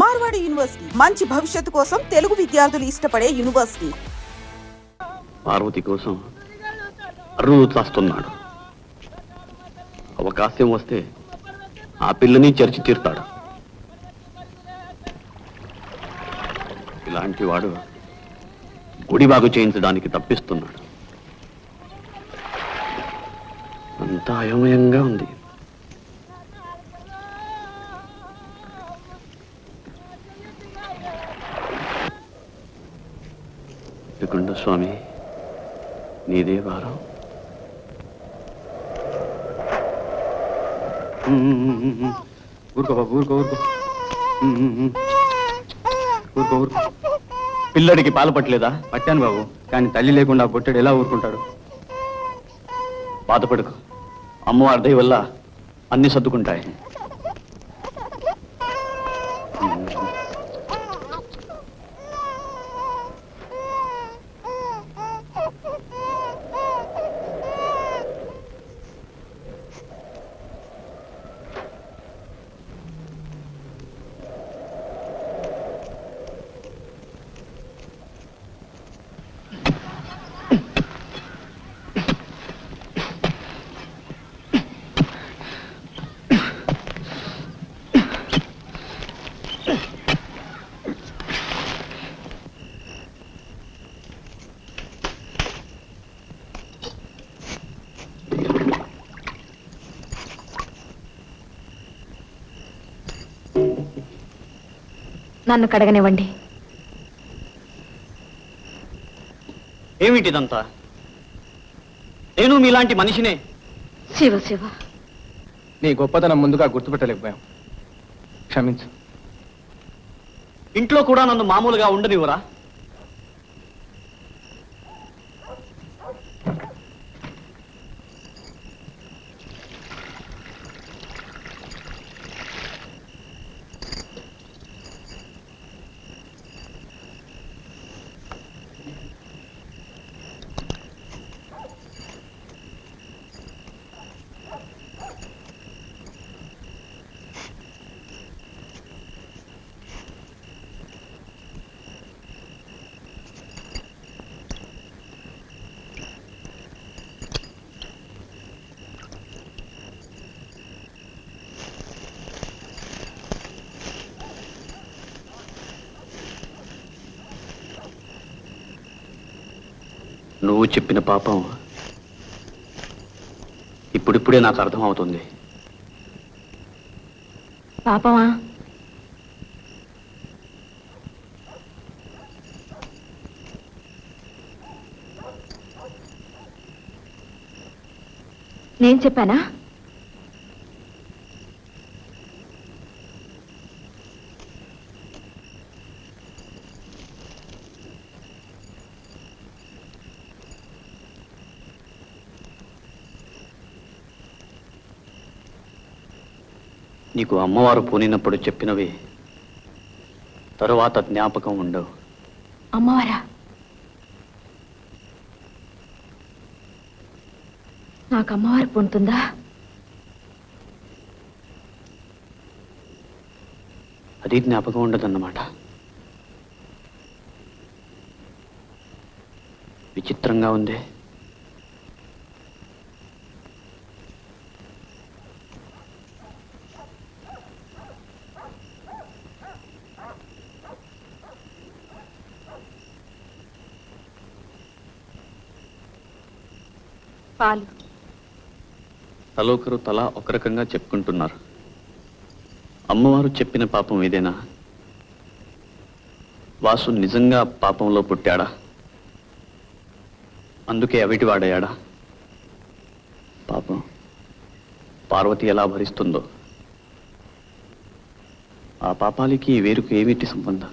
Marwadi university మంచి భవిష్యత్తు కోసం తెలుగు విద్యార్థులు ఇష్టపడే యూనివర్సిటీ. పార్వతి కోసం అరుణు చేస్తున్నాడు. అవకాశం వస్తే ఆ పిల్లని చర్చి తీరుతాడు. ఇలాంటి వాడు గుడి బాగు చేయించడానికి తప్పిస్తున్నాడు. అంతా అయోమయంగా ఉంది. త్రికుండ స్వామి నీదే వారం. ఊరుకో బాబు ఊరుకో ఊరుకో. ఊరుకో ఊరుకో. పిల్లడికి పాలు పట్టలేదా? పట్టాను బాబు కానీ తల్లి లేకుండా పుట్టాడు ఎలా ఊరుకుంటాడు? బాధపడకు. అమ్మవారి దయ వల్ల అన్ని సర్దుకుంటాయి. నన్ను కడగనివ్వండి. ఏమిటిదంతా? నేను మీలాంటి మనిషినే. శివ శివ. నీ గొప్పతనం ముందుగా గుర్తుపెట్టలేకపోయాం. క్షమించు. ఇంట్లో కూడా నన్ను మామూలుగా ఉండనివ్వరా? నువ్వు చెప్పిన పాపం ఇప్పుడిప్పుడే నాకు అర్థమవుతుంది. పాపమా? నేను చెప్పానా? నీకు అమ్మవారు పూనినప్పుడు చెప్పినవి తరువాత జ్ఞాపకం ఉండవు. అమ్మవారా? నాకు అమ్మవారు పుంటుందా అది జ్ఞాపకం ఉండదన్నమాట. విచిత్రంగా ఉంది. పాలు తలోకరు తలా ఒక రకంగా చెప్పుకుంటున్నారు. అమ్మవారు చెప్పిన పాపం ఇదేనా వాసు నిజంగా పాపంలో పుట్టాడా? అందుకే అవిటి వాడయ్యాడా? పాపం పార్వతి ఎలా భరిస్తుందో? ఆ పాపాలకి వేరుకు ఏమిటి సంబంధం?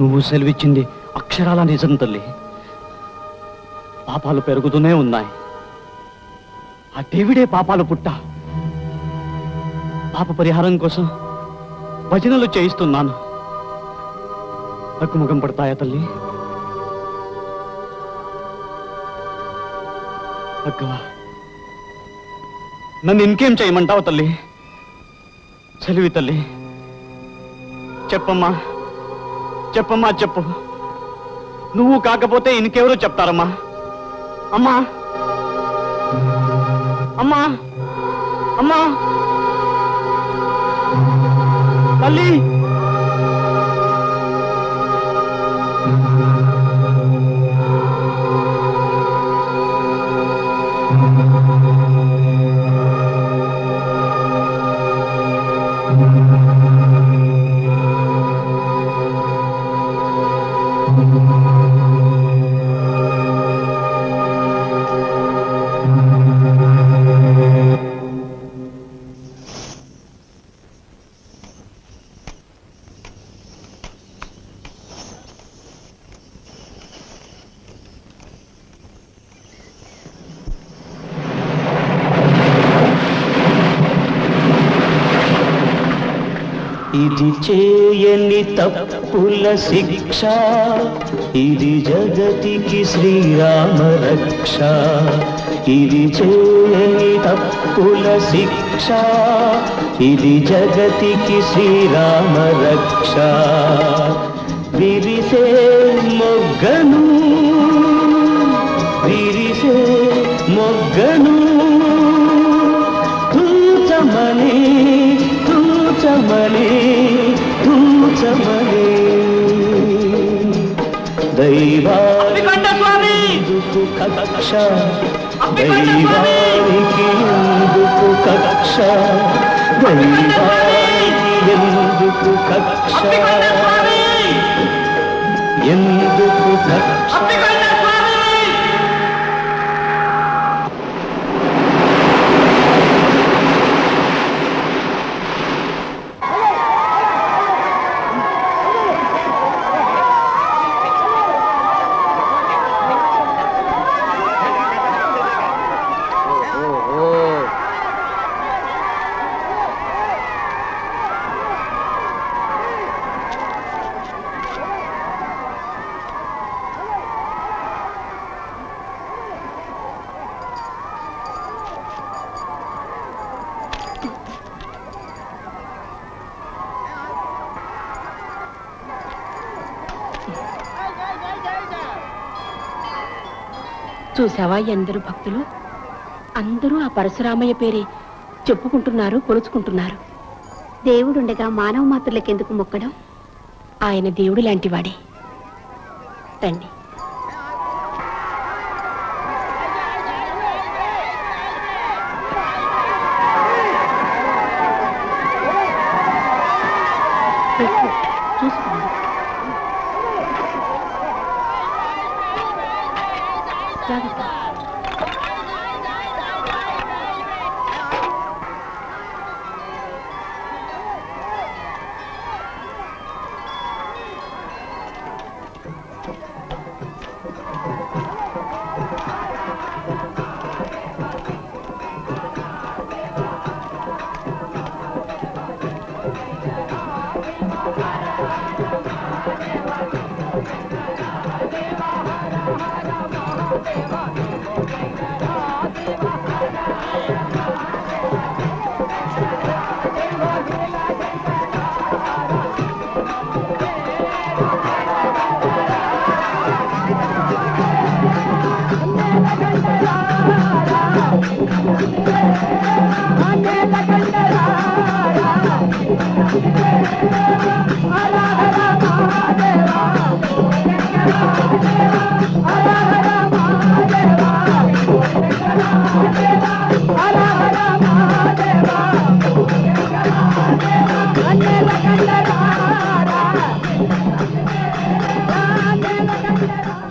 నువ్వు సెలవిచ్చింది అక్షరాల నిజం తల్లి. పాపాలు పెరుగుతూనే ఉన్నాయి. ఆ దేవుడే పాపాలు పుట్ట. పాప పరిహారం కోసం భజనలు చేయిస్తున్నాను. తగ్గుముఖం పడతాయా తల్లి? అక్కవా నన్ను ఇంకేం చేయమంటావు తల్లి? సెలివి తల్లి. చెప్పమ్మా. చెప్పమ్మా చెప్పు. నువ్వు కాకపోతే ఇంకెవరు చెప్తారమ్మా? అమ్మా. అమ్మా. అమ్మా. తల్లి. ఇది చేయని తప్పుల శిక్ష ఇది జగతికి శ్రీరామ రక్ష. ఇది చేయని తప్పుల శిక్ష ఇది జగతికి శ్రీరామ రక్ష. విరిసే మొగ్గను విరిసే మొగ్గను తూచమని దైవానికి కక్ష దైవానికి ఎందుకు కక్ష దైవానికి ఎందుకు కక్ష ఎందుకు కక్ష చూసావా ఎందరు భక్తులు? అందరూ ఆ పరశురామయ్య పేరే చెప్పుకుంటున్నారు కొలుచుకుంటున్నారు. దేవుడుండగా మానవ మాత్రులకెందుకు మొక్కడం? ఆయన దేవుడు లాంటివాడే రండి.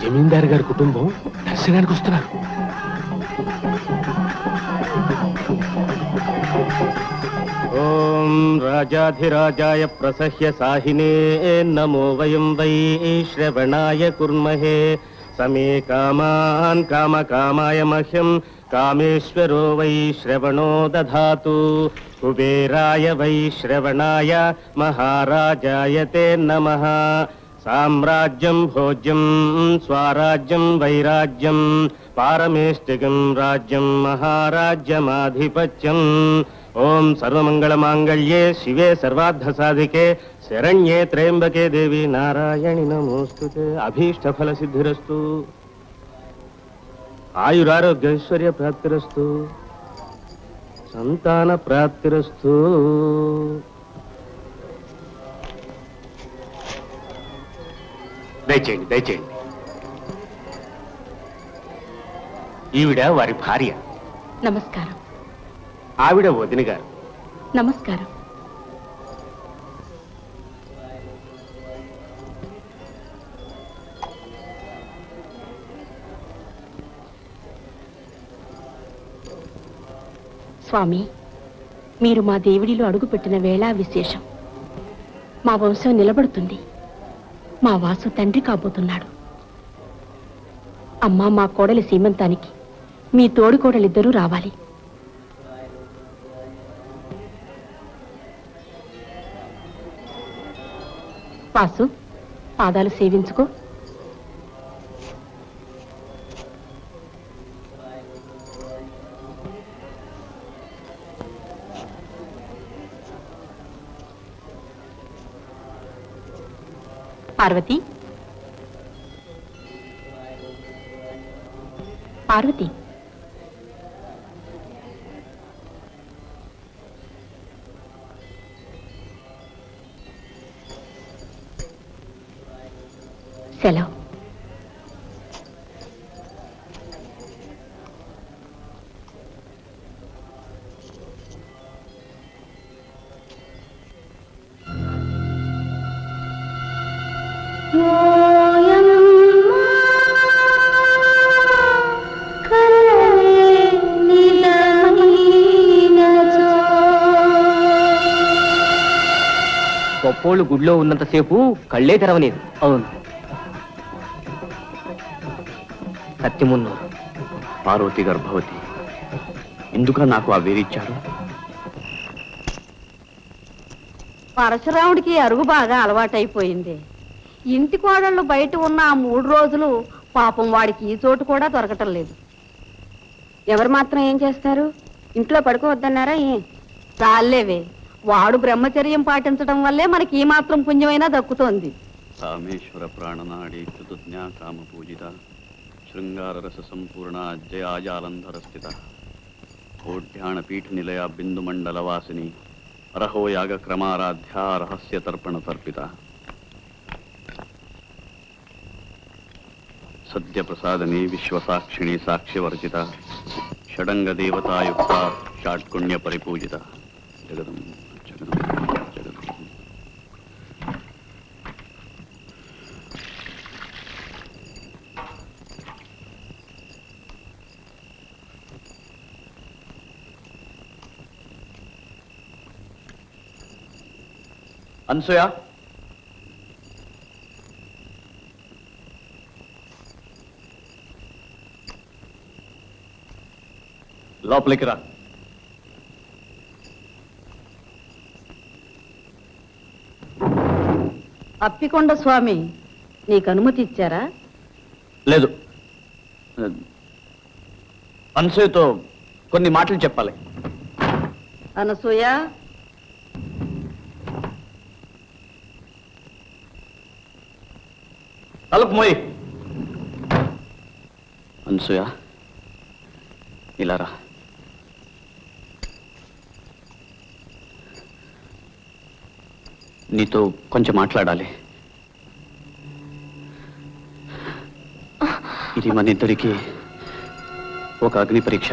జమీందారు గారి కుటుంబం దర్శనానికి వస్తున్నారు. राजाधिराजाय प्रसह्य साहिने, नमो वयं वै श्रवणाय कुर्महे। समे कामान् कामकामाय मह्यं, कामेश्वरो वै श्रवणो दधातु। कुबेराय वै श्रवणाय महाराजाय ते नमः। साम्राज्यं, भोज्यं, स्वाराज्यं, वैराज्यं पारमेष्टिकं राज्यं महाराज्यमाधिपत्यम् ఓం సర్వమంగళమాంగళ్యే శివే సర్వార్థ సాధికే శరణ్యే త్రయంబకే దేవి నారాయణి నమోస్తుతే అభీష్ట ఫల సిద్ధిరస్తు ఆయురారోగ్యైశ్వర్య ప్రాప్తిరస్తు. సంతాన ప్రాప్తిరస్తు. దయచేయండి దయచేయండి. ఈవిడ వారి భార్య. నమస్కారం. ఆవిడ వదిన గారు. నమస్కారం. స్వామి మీరు మా దేవుడిలో అడుగుపెట్టిన వేళా విశేషం. మా వంశం నిలబడుతుంది. మా వాసు తండ్రి కాబోతున్నాడు. అమ్మా మా కోడలి సీమంతానికి మీ తోడి కోడలిద్దరూ రావాలి. వాసు పాదాలు సేవించుకో. పార్వతి. పార్వతి. గొప్పోళ్ళు గుడిలో ఉన్నంతసేపు కళ్ళే తెరవలేదు. అవును. సత్యమున్నోరు పార్వతి గర్భవతి ఎందుక నాకు ఆ వేరిచ్చారు పరశురాముడికి అరుగు బాగా అలవాటైపోయింది. ఇంటి కోడళ్ళు బయట ఉన్న ఆ మూడు రోజులు పాపం వాడికి ఈ చోటు కూడా దొరకటం లేదు. ఎవరు మాత్రం ఏం చేస్తారు? ఇంట్లో పడుకోవద్దన్నారా ఏ? చాలేవే వాడు బ్రహ్మచర్యం పాటించడం వల్లే మనకి ఈ మాత్రం పుణ్యమైనా దక్కుతోంది. కామేశ్వర ప్రాణనాడి చతుజ్ఞా కామ పూజిత శృంగార రస సంపూర్ణ జయాజాలంధర స్థిత. కోడ్యాణ పీఠ నిలయ బిందు వాసిని అరహో యాగ క్రమారాధ్య రహస్య తర్పణ తర్పిత. సద్య ప్రసాదనే విశ్వసాక్షిణి సాక్ష్యవర్జిత షడంగ దేవతాయుక్త షాట్కుణ్య పరిపూజిత. జగదం జగదం జగదం అనసూయ లోపలికి రా అప్పికొండ స్వామి నీకు అనుమతి ఇచ్చారా? లేదు. అనసూయతో కొన్ని మాటలు చెప్పాలి. అనసూయ? తలుపు మోయి. అనసూయ ఇలా రా. నీతో కొంచెం మాట్లాడాలి. ఇది మన ఇద్దరికి ఒక అగ్ని పరీక్ష.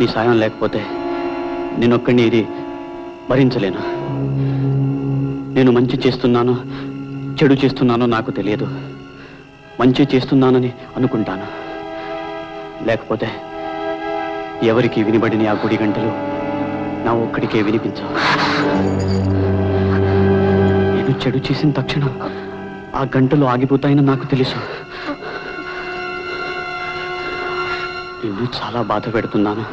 నీ సాయం లేకపోతే నేనొక్కడిని ఇది భరించలేను. నేను మంచి చేస్తున్నాను చెడు చేస్తున్నానో నాకు తెలియదు. మంచి చేస్తున్నానని అనుకుంటాను. లేకపోతే ఎవరికి వినిబడిన ఆ గుడి గంటలు నా ఒక్కడికే వినిపించవు. నేను చెడు చేసిన తక్షణం ఆ గంటలు ఆగిపోతాయని నాకు తెలుసు. నిన్ను చాలా బాధ పెడుతున్నాను.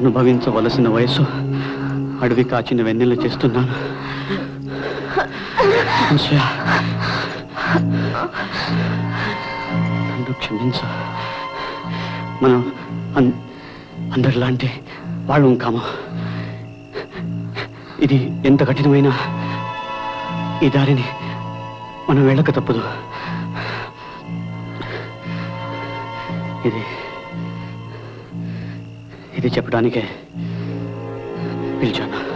అనుభవించవలసిన వయసు అడవి కాచిన వెన్నెల చేస్తున్నాను. నన్ను మనం అందరిలాంటి వాళ్ళు ఇంకామా ఇది ఎంత కఠినమైన ఈ దారిని మనం వెళ్ళక తప్పదు. ఇది ఇది చెప్పడానికే పిలిచాను.